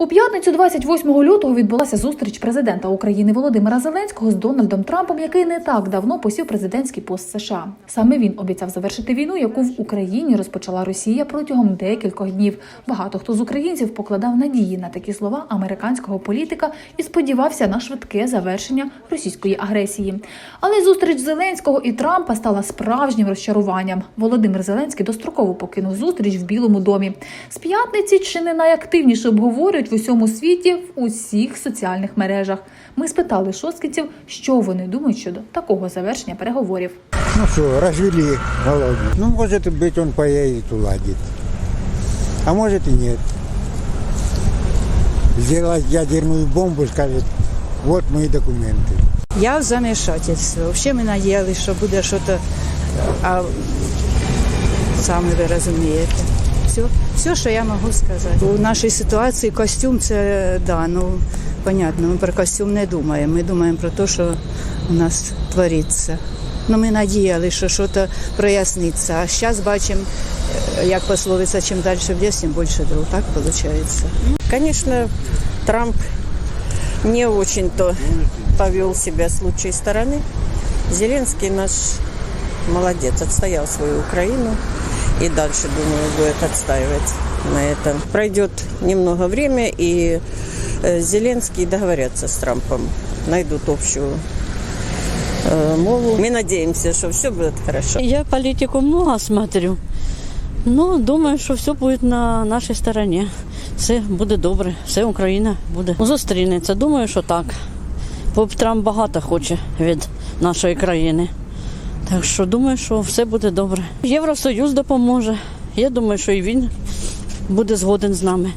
У п'ятницю, 28 лютого, відбулася зустріч президента України Володимира Зеленського з Дональдом Трампом, який не так давно посів президентський пост США. Саме він обіцяв завершити війну, яку в Україні розпочала Росія протягом декількох днів. Багато хто з українців покладав надії на такі слова американського політика і сподівався на швидке завершення російської агресії. Але зустріч Зеленського і Трампа стала справжнім розчаруванням. Володимир Зеленський достроково покинув зустріч в Білому домі. З п'ятниці чи не найактивніше обговорюють в усьому світі в усіх соціальних мережах. Ми спитали шосткинців, що вони думають щодо такого завершення переговорів. Ну что, развели голову. Ну, может быть, он поедет, уладит. А может и нет. Сделать ядерную бомбу, скажет, вот мои документы. Я в замішательстві. Взагалі ми надіялися, що буде щось, а самі ви розумієте. Все, все, що я можу сказати. У нашій ситуації костюм це да, ну понятно, ми про костюм не думаємо. Ми думаємо про те, що у нас твориться. Ну, ми надіялися, що щось проясниться. А зараз бачимо, як пословиця, чим далі в ліс, тим більше дров. Так виходить. Конечно, Трамп не очень-то повел себя с лучшей стороны. Зеленский наш молодец, отстоял свою Украину и дальше, думаю, будет отстаивать на этом. Пройдет немного время, и э, Зеленский договорятся с Трампом, найдут общую э, мову. Мы надеемся, что все будет хорошо. Я политику много смотрю. Ну, думаю, що все буде на нашій стороні. Все буде добре, все Україна буде зустрінеться. Думаю, що так. Бо Трамп багато хоче від нашої країни. Так що думаю, що все буде добре. Євросоюз допоможе. Я думаю, що і він буде згоден з нами.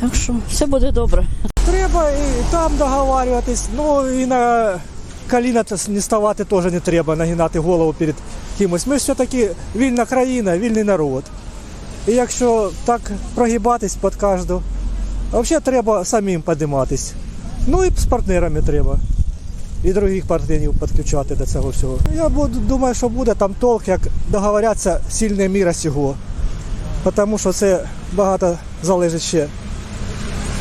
Так що все буде добре. Треба і там договарюватись, ну і на коліна не ставати теж не треба, нагинати голову перед кимось. Ми все-таки вільна країна, вільний народ. І якщо так прогибатись під кожну, а взагалі треба самим підійматись. Ну і з партнерами треба. І других партнерів підключати до цього всього. Я буду, думаю, що буде там толк, як договоряться сильне міра сього. Тому що це багато залежить ще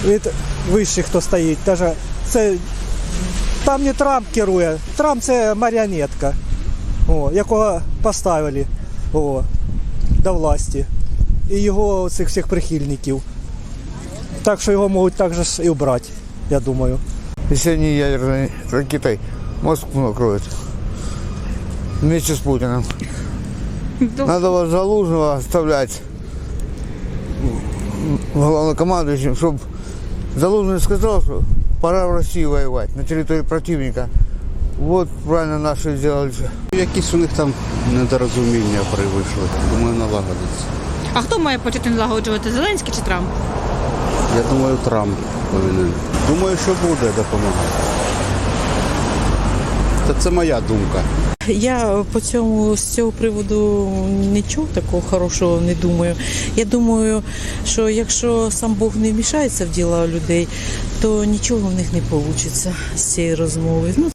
від вищих, хто стоїть. Даже це там не Трамп керує. Трамп це маріонетка, о, якого поставили о, до власті. І його цих всіх прихильників. Так що його можуть також і вбрати, я думаю Если они ядерной ракетой Москву накроют вместе с Путиным. Надо вас Залужного оставлять главнокомандующим, чтобы Залужный сказал, что пора в России воевать на территории противника. Вот правильно наши сделали. Якісь у них там недорозуміння прийшли. Думаю, налагодиться. А хто має почати налагоджувати Зеленський чи Трамп? Я думаю, Трамп повинен. Думаю, що буде допомагати. Та це моя думка. Я по цьому з цього приводу нічого такого хорошого не думаю. Я думаю, що якщо сам Бог не вмішається в діла людей, то нічого в них не вийде з цієї розмови. Ну,